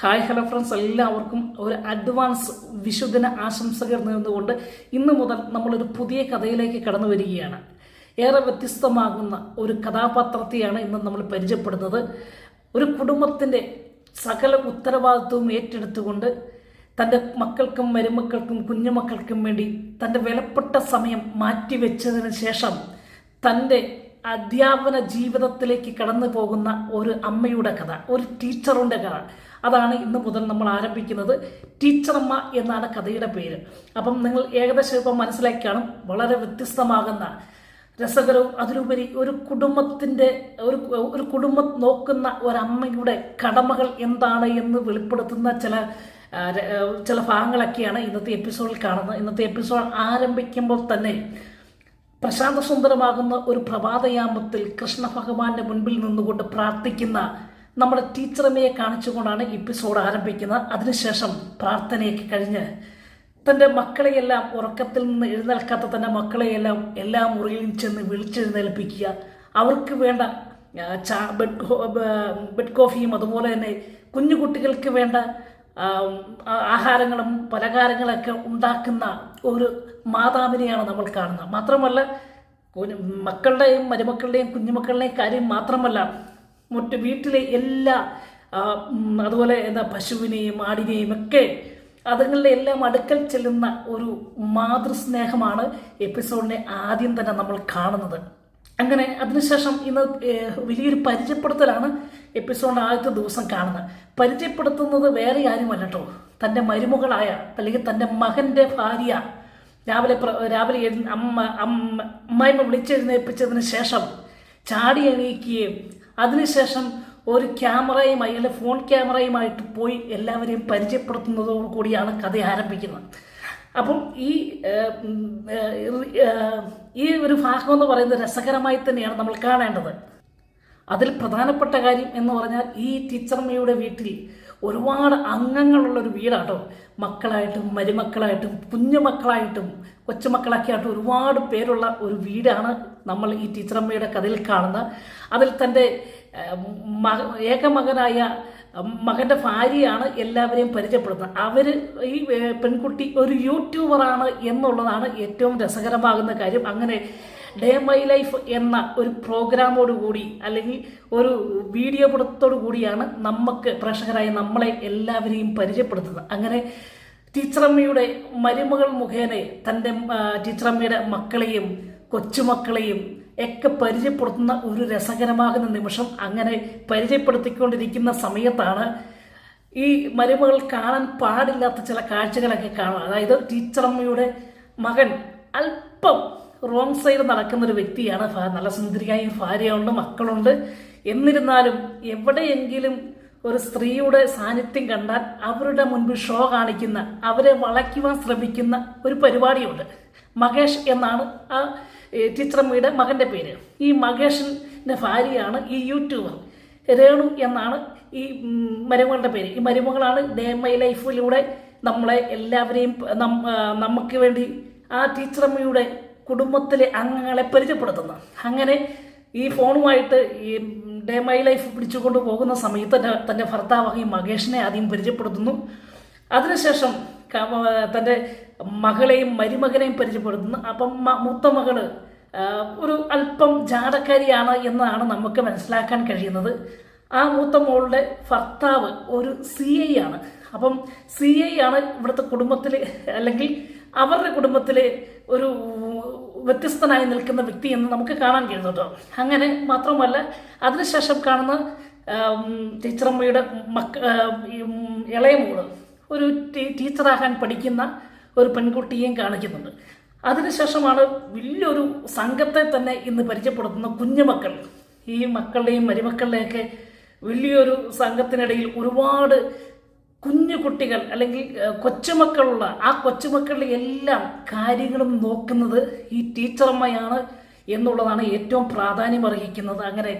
Hi hello friends എല്ലാവർക്കും ഒരു advance വിശുദ്ധന ആശംസകൾ നേർന്നുകൊണ്ട് ഇന്ന് മുതൽ നമ്മളൊരു പുതിയ കഥയിലേക്ക് കടന്നു വരികയാണ്. ഏറെ വ്യത്യസ്തമാകുന്ന ഒരു കഥാപാത്രത്തെയാണ് ഇന്ന് നമ്മൾ പരിചയപ്പെടുന്നത്. ഒരു കുടുംബത്തിന്റെ സകല ഉത്തരവാദിത്വവും ഏറ്റെടുത്തുകൊണ്ട് തന്റെ മക്കൾക്കും മരുമക്കൾക്കും കുഞ്ഞുമക്കൾക്കും വേണ്ടി തന്റെ വിലപ്പെട്ട സമയം മാറ്റിവെച്ചതിന് ശേഷം തന്റെ അധ്യാപന ജീവിതത്തിലേക്ക് കടന്നു പോകുന്ന ഒരു അമ്മയുടെ കഥ ഒരു ടീച്ചറിന്റെ കഥ. അതാണ് ഇന്ന് മുതൽ നമ്മൾ ആരംഭിക്കുന്നത്. ടീച്ചറമ്മ എന്നാണ് കഥയുടെ പേര്. അപ്പം നിങ്ങൾ ഏകദേശം ഇപ്പം മനസ്സിലാക്കി കാണും വളരെ വ്യത്യസ്തമാകുന്ന രസകരവും അതിലുപരി ഒരു കുടുംബത്തിന്റെ ഒരു ഒരു കുടുംബം നോക്കുന്ന ഒരമ്മയുടെ കടമകൾ എന്താണ് എന്ന് വെളിപ്പെടുത്തുന്ന ചില ചില ഭാഗങ്ങളൊക്കെയാണ് ഇന്നത്തെ എപ്പിസോഡിൽ കാണുന്നത്. ഇന്നത്തെ എപ്പിസോഡ് ആരംഭിക്കുമ്പോൾ തന്നെ പ്രശാന്ത സുന്ദരമാകുന്ന ഒരു പ്രഭാതയാമത്തിൽ കൃഷ്ണ ഭഗവാന്റെ മുൻപിൽ നിന്നുകൊണ്ട് പ്രാർത്ഥിക്കുന്ന നമ്മുടെ ടീച്ചറമ്മയെ കാണിച്ചുകൊണ്ടാണ് എപ്പിസോഡ് ആരംഭിക്കുന്നത്. അതിനുശേഷം പ്രാർത്ഥനയൊക്കെ കഴിഞ്ഞ് തന്റെ മക്കളെയെല്ലാം ഉറക്കത്തിൽ നിന്ന് എഴുന്നേൽക്കാത്ത തന്റെ മക്കളെയെല്ലാം എല്ലാ മുറിയിലും ചെന്ന് വിളിച്ചെഴുന്നേൽപ്പിക്കുക. അവർക്ക് വേണ്ട ചാ ബെഡ് ബെഡ് കോഫിയും അതുപോലെ തന്നെ കുഞ്ഞു കുട്ടികൾക്ക് വേണ്ട ആഹാരങ്ങളും പലഹാരങ്ങളൊക്കെ ഉണ്ടാക്കുന്ന ഒരു മാതാവിനെയാണ് നമ്മൾ കാണുന്നത്. മാത്രമല്ല മക്കളുടെയും മരുമക്കളുടെയും കുഞ്ഞുമക്കളുടെയും കാര്യം മാത്രമല്ല മറ്റ് വീട്ടിലെ എല്ലാ അതുപോലെ എന്താ പശുവിനെയും ആടിനെയും ഒക്കെ അതുങ്ങളുടെ എല്ലാം അടുക്കൽ ചെല്ലുന്ന ഒരു മാതൃസ്നേഹമാണ് എപ്പിസോഡിനെ ആദ്യം തന്നെ നമ്മൾ കാണുന്നത്. അങ്ങനെ അതിനുശേഷം ഇന്ന് വലിയൊരു പരിചയപ്പെടുത്തലാണ് എപ്പിസോഡ് ആദ്യത്തെ ദിവസം കാണുന്നത്. പരിചയപ്പെടുത്തുന്നത് വേറെ ആരുമല്ല തന്റെ മരുമകളായ അല്ലെങ്കിൽ തന്റെ മകന്റെ ഭാര്യ രാവിലെ രാവിലെ അമ്മ അമ്മ അമ്മായിമ്മ വിളിച്ചെഴുന്നേൽപ്പിച്ചതിന് ശേഷം ചാടി എണീക്കുകയും അതിനുശേഷം ഒരു ക്യാമറയുമായി അല്ലെങ്കിൽ ഫോൺ ക്യാമറയുമായിട്ട് പോയി എല്ലാവരെയും പരിചയപ്പെടുത്തുന്നതോടു കൂടിയാണ് കഥ ആരംഭിക്കുന്നത്. അപ്പം ഈ ഈ ഒരു ഭാഗം എന്ന് പറയുന്നത് രസകരമായി തന്നെയാണ് നമ്മൾ കാണേണ്ടത്. അതിൽ പ്രധാനപ്പെട്ട കാര്യം എന്ന് പറഞ്ഞാൽ ഈ ടീച്ചർമ്മയുടെ വീട്ടിൽ ഒരുപാട് അംഗങ്ങളുള്ളൊരു വീടാട്ടോ. മക്കളായിട്ടും മരുമക്കളായിട്ടും കുഞ്ഞുമക്കളായിട്ടും കൊച്ചുമക്കളൊക്കെ ആയിട്ട് ഒരുപാട് പേരുള്ള ഒരു വീടാണ് നമ്മൾ ഈ ടീച്ചറമ്മയുടെ കഥയിൽ കാണുന്നത്. അതിൽ തന്റെ മക ഏകമകനായ മകന്റെ ഭാര്യയാണ് എല്ലാവരെയും പരിചയപ്പെടുത്തുന്നത് അവർ ഈ പെൺകുട്ടി ഒരു യൂട്യൂബറാണ് എന്നുള്ളതാണ് ഏറ്റവും രസകരമാകുന്ന കാര്യം. അങ്ങനെ ഡേ മൈ ലൈഫ് എന്ന ഒരു പ്രോഗ്രാമോട് കൂടി അല്ലെങ്കിൽ ഒരു വീഡിയോ പടത്തോടു കൂടിയാണ് നമുക്ക് പ്രേക്ഷകരായ നമ്മളെ എല്ലാവരെയും പരിചയപ്പെടുത്തുന്നത്. അങ്ങനെ ടീച്ചറമ്മയുടെ മരുമകൾ മുഖേന തന്റെ ടീച്ചറമ്മയുടെ മക്കളെയും കൊച്ചുമക്കളെയും ഒക്കെ പരിചയപ്പെടുത്തുന്ന ഒരു രസകരമാകുന്ന നിമിഷം അങ്ങനെ പരിചയപ്പെടുത്തിക്കൊണ്ടിരിക്കുന്ന സമയത്താണ് ഈ മരുമകൾ കാണാൻ പാടില്ലാത്ത ചില കാഴ്ചകളൊക്കെ കാണുക. അതായത് ടീച്ചറമ്മയുടെ മകൻ അല്പം റോങ് സൈഡ് നടക്കുന്ന ഒരു വ്യക്തിയാണ് നല്ല സുന്ദരിയായ ഭാര്യയുണ്ട് മക്കളുണ്ട്. എന്നിരുന്നാലും എവിടെയെങ്കിലും ഒരു സ്ത്രീയുടെ സാന്നിധ്യം കണ്ടാൽ അവരുടെ മുൻപിൽ ഷോ കാണിക്കുന്ന അവരെ വളയ്ക്കുവാൻ ശ്രമിക്കുന്ന ഒരു പരിപാടിയുണ്ട്. മഹേഷ് എന്നാണ് ആ ടീച്ചറമ്മയുടെ മകന്റെ പേര്. ഈ മഹേഷിന്റെ ഭാര്യയാണ് ഈ യൂട്യൂബർ. രേണു എന്നാണ് ഈ മരുമകളുടെ പേര്. ഈ മരുമകളാണ് ഡേ മൈ ലൈഫിലൂടെ നമ്മളെ എല്ലാവരെയും നമുക്ക് വേണ്ടി ആ ടീച്ചറമ്മയുടെ കുടുംബത്തിലെ അംഗങ്ങളെ പരിചയപ്പെടുത്തുന്നു. അങ്ങനെ ഈ ഫോണുമായിട്ട് ഈ ഡേ മൈ ലൈഫ് പിടിച്ചുകൊണ്ട് പോകുന്ന സമയത്ത് തന്റെ തന്റെ ഈ മഹേഷിനെ ആദ്യം പരിചയപ്പെടുത്തുന്നു. അതിനുശേഷം തന്റെ മകളെയും മരുമകനെയും പരിചയപ്പെടുത്തുന്നു. അപ്പം മൂത്ത മകൾ ഒരു അല്പം ജാടക്കാരിയാണ് എന്നാണ് നമുക്ക് മനസ്സിലാക്കാൻ കഴിയുന്നത്. ആ മൂത്ത മോളുടെ ഭർത്താവ് ഒരു സി ഐ ആണ്. അപ്പം സി ഐ ആണ് ഇവിടുത്തെ കുടുംബത്തിലെ അല്ലെങ്കിൽ അവരുടെ കുടുംബത്തിലെ ഒരു വ്യത്യസ്തനായി നിൽക്കുന്ന വ്യക്തി എന്ന് നമുക്ക് കാണാൻ കഴിയുന്നു കേട്ടോ. അങ്ങനെ മാത്രമല്ല അതിനുശേഷം കാണുന്ന ടീച്ചറമ്മയുടെ മക്ക ഇളയ മോൾ ഒരു ടീച്ചറാകാൻ പഠിക്കുന്ന ഒരു പെൺകുട്ടിയെയും കാണിക്കുന്നുണ്ട്. അതിനുശേഷമാണ് വലിയൊരു സംഘത്തെ തന്നെ ഇന്ന് പരിചയപ്പെടുത്തുന്ന കുഞ്ഞുമക്കൾ. ഈ മക്കളുടെയും മരുമക്കളുടെയൊക്കെ വലിയൊരു സംഘത്തിനിടയിൽ ഒരുപാട് കുഞ്ഞു കുട്ടികൾ അല്ലെങ്കിൽ കൊച്ചുമക്കളുള്ള ആ കൊച്ചുമക്കളുടെ എല്ലാം കാര്യങ്ങളും നോക്കുന്നത് ഈ ടീച്ചറമ്മയാണ് എന്നുള്ളതാണ് ഏറ്റവും പ്രാധാന്യം അർഹിക്കുന്നത്. അങ്ങനെ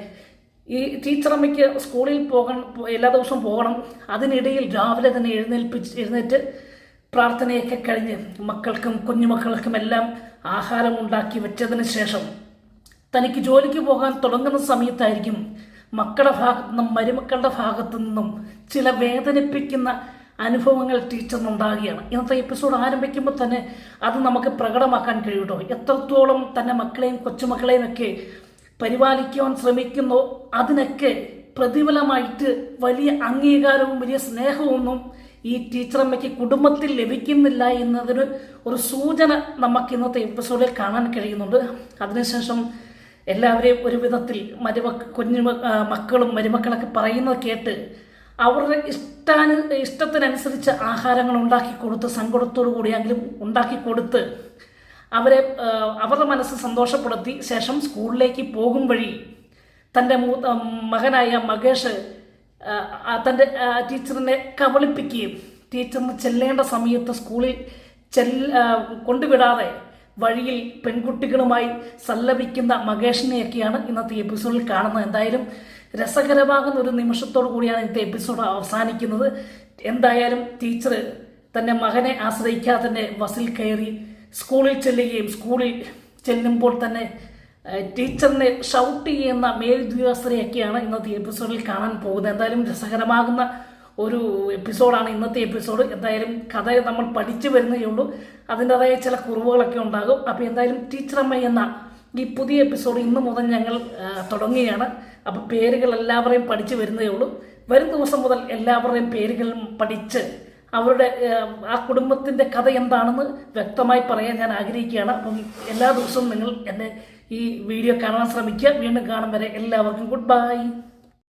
ഈ ടീച്ചറമ്മയ്ക്ക് സ്കൂളിൽ പോകണം എല്ലാ ദിവസവും പോകണം. അതിനിടയിൽ രാവിലെ തന്നെ എഴുന്നേൽപ്പിച്ച് എഴുന്നേറ്റ് പ്രാർത്ഥനയൊക്കെ കഴിഞ്ഞ് മക്കൾക്കും കുഞ്ഞുമക്കൾക്കും എല്ലാം ആഹാരം ഉണ്ടാക്കി വെച്ചതിന് ശേഷം തനിക്ക് ജോലിക്ക് പോകാൻ തുടങ്ങുന്ന സമയത്തായിരിക്കും മക്കളുടെ ഭാഗത്തു നിന്നും മരുമക്കളുടെ ഭാഗത്തു നിന്നും ചില വേദനിപ്പിക്കുന്ന അനുഭവങ്ങൾ ടീച്ചറിനുണ്ടാകുകയാണ്. ഇന്നത്തെ എപ്പിസോഡ് ആരംഭിക്കുമ്പോൾ തന്നെ അത് നമുക്ക് പ്രകടമാക്കാൻ കഴിയൂട്ടോ എത്രത്തോളം തന്നെ മക്കളെയും കൊച്ചുമക്കളെയും ഒക്കെ പരിപാലിക്കുവാൻ ശ്രമിക്കുന്നോ അതിനൊക്കെ പ്രതിഫലമായിട്ട് വലിയ അംഗീകാരവും വലിയ സ്നേഹമൊന്നും ഈ ടീച്ചറമ്മയ്ക്ക് കുടുംബത്തിൽ ലഭിക്കുന്നില്ല എന്നതൊരു ഒരു സൂചന നമുക്ക് ഇന്നത്തെ എപ്പിസോഡിൽ കാണാൻ കഴിയുന്നുണ്ട്. അതിനുശേഷം എല്ലാവരെയും ഒരു വിധത്തിൽ മരുമ കുഞ്ഞു മക്കളും മരുമക്കളൊക്കെ പറയുന്നത് കേട്ട് അവരുടെ ഇഷ്ടാനു ഇഷ്ടത്തിനനുസരിച്ച് ആഹാരങ്ങൾ ഉണ്ടാക്കി കൊടുത്ത് സങ്കടത്തോടു കൂടിയെങ്കിലും ഉണ്ടാക്കി കൊടുത്ത് അവരെ അവരുടെ മനസ്സ് സന്തോഷപ്പെടുത്തി ശേഷം സ്കൂളിലേക്ക് പോകും വഴി തന്റെ മകനായ മകേഷ് തന്റെ ടീച്ചറിനെ കബളിപ്പിക്കുകയും ടീച്ചറിന് ചെല്ലേണ്ട സമയത്ത് സ്കൂളിൽ ചെല്ല കൊണ്ടുവിടാതെ വഴിയിൽ പെൺകുട്ടികളുമായി സല്ലപിക്കുന്ന മകേഷിനെയൊക്കെയാണ് ഇന്നത്തെ എപ്പിസോഡിൽ കാണുന്നത്. എന്തായാലും രസകരമാകുന്ന ഒരു നിമിഷത്തോടു കൂടിയാണ് ഇന്നത്തെ എപ്പിസോഡ് അവസാനിക്കുന്നത്. എന്തായാലും ടീച്ചർ തന്റെ മകനെ ആശ്രയിക്കാതെ തന്നെ ബസ്സിൽ കയറി സ്കൂളിൽ ചെല്ലുകയും സ്കൂളിൽ ചെല്ലുമ്പോൾ തന്നെ ടീച്ചറിനെ ഷൗട്ട് ചെയ്യുന്ന മേലുദ്യോഗസ്ഥരെയൊക്കെയാണ് ഇന്നത്തെ എപ്പിസോഡിൽ കാണാൻ പോകുന്നത്. എന്തായാലും രസകരമാകുന്ന ഒരു എപ്പിസോഡാണ് ഇന്നത്തെ എപ്പിസോഡ് എന്തായാലും കഥ നമ്മൾ പഠിച്ചു വരുന്നേ ഉള്ളൂ. അതിന്റെതായ ചില കുറവുകളൊക്കെ ഉണ്ടാകും. അപ്പോൾ എന്തായാലും ടീച്ചറമ്മ എന്ന ഈ പുതിയ എപ്പിസോഡ് ഇന്ന് മുതൽ ഞങ്ങൾ തുടങ്ങുകയാണ്. അപ്പോൾ പേരുകൾ എല്ലാവരെയും പഠിച്ചു വരുന്നേ ഉള്ളൂ. വരും ദിവസം മുതൽ എല്ലാവരുടെയും പേരുകളും പഠിച്ച് അവരുടെ ആ, കുടുംബത്തിന്റെ കഥ എന്താണെന്ന് വ്യക്തമായി പറയാൻ ഞാൻ ആഗ്രഹിക്കുകയാണ്. അപ്പം എല്ലാ ദിവസവും നിങ്ങൾ എന്റെ ഈ വീഡിയോ കാണാൻ ശ്രമിക്കുക. വീണ്ടും കാണും വരെ എല്ലാവർക്കും ഗുഡ് ബൈ